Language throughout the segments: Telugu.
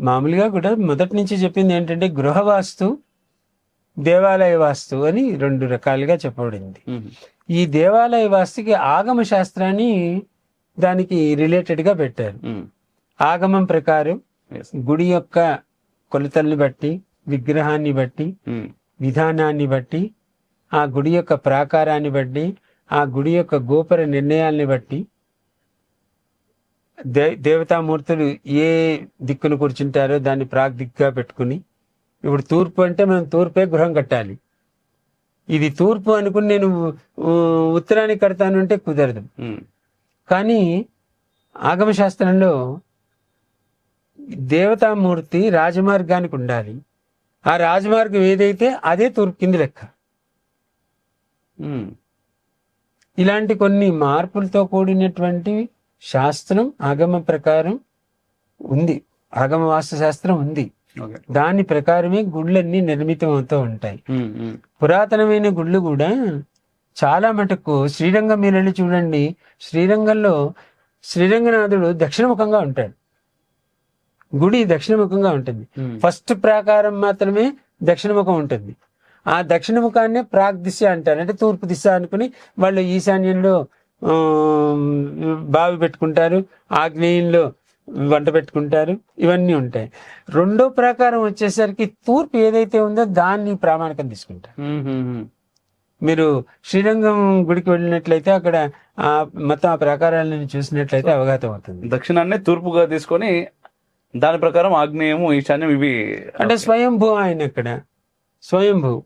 మామూలుగా కూడా మొదటి నుంచి చెప్పింది ఏంటంటే గృహవాస్తు దేవాలయ వాస్తు అని రెండు రకాలుగా చెప్పబడింది. ఈ దేవాలయ వాస్తుకి ఆగమ శాస్త్రాన్ని దానికి రిలేటెడ్గా పెట్టారు. ఆగమం ప్రకారం. గుడి యొక్క కొలతల్ని బట్టి విగ్రహాన్ని బట్టి. విధానాన్ని బట్టి ఆ గుడి యొక్క ప్రాకారాన్ని బట్టి ఆ గుడి యొక్క గోపుర నిర్ణయాల్ని బట్టి దే దేవతామూర్తులు ఏ దిక్కును కూర్చుంటారో దాన్ని ప్రాగ్దిక్గా పెట్టుకుని ఇప్పుడు తూర్పు అంటే మనం తూర్పే గృహం కట్టాలి ఇది తూర్పు అనుకుని నేను ఉత్తరానికి కడతాను అంటే కుదరదు. కానీ ఆగమ శాస్త్రంలో దేవతామూర్తి రాజమార్గానికి ఉండాలి ఆ రాజమార్గం ఏదైతే అదే తూర్పు కింది లెక్క. ఇలాంటి కొన్ని మార్పులతో కూడినటువంటి శాస్త్రం ఆగమ ప్రకారం ఉంది. ఆగమ వాస్తు శాస్త్రం ఉంది. దాని ప్రకారమే గుళ్ళన్నీ నిర్మితం అవుతూ ఉంటాయి. పురాతనమైన గుళ్ళు కూడా చాలా మటుకు శ్రీరంగం మీరు వెళ్ళి చూడండి. శ్రీరంగంలో శ్రీరంగనాథుడు దక్షిణముఖంగా ఉంటాడు. గుడి దక్షిణముఖంగా ఉంటుంది. ఫస్ట్ ప్రాకారం మాత్రమే దక్షిణముఖం ఉంటుంది. ఆ దక్షిణముఖాన్నే ప్రాగ్ దిశ అంటారు. అంటే తూర్పు దిశ అనుకుని వాళ్ళు ఈశాన్యంలో బావి పెట్టుకుంటారు ఆగ్నేయంలో వంట పెట్టుకుంటారు ఇవన్నీ ఉంటాయి. రెండో ప్రాకారం వచ్చేసరికి తూర్పు ఏదైతే ఉందో దాన్ని ప్రామాణికం తీసుకుంటారు. మీరు శ్రీరంగం గుడికి వెళ్ళినట్లయితే అక్కడ ఆ మొత్తం ఆ ప్రాకారాలను చూసినట్లయితే అవగతం అవుతుంది. దక్షిణాన్ని తూర్పుగా తీసుకొని దాని ప్రకారం ఆగ్నేయము ఈశాన్యం ఇవి అంటే స్వయంభూ ఆయన అక్కడ. స్వయంభూ.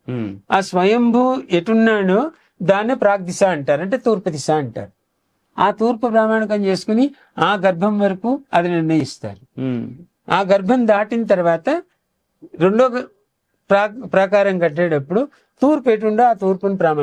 ఆ స్వయంభూ ఎటున్నాడో దాన్నే ప్రాగ్ దిశ అంటారు అంటే తూర్పు దిశ అంటారు ఆ తూర్పు ప్రామాణికం చేసుకుని ఆ గర్భం వరకు అది నిర్ణయిస్తారు. ఆ గర్భం దాటిన తర్వాత రెండో ప్రాకారం కట్టేటప్పుడు తూర్పు ఎటుండో ఆ తూర్పుని ప్రామాణికం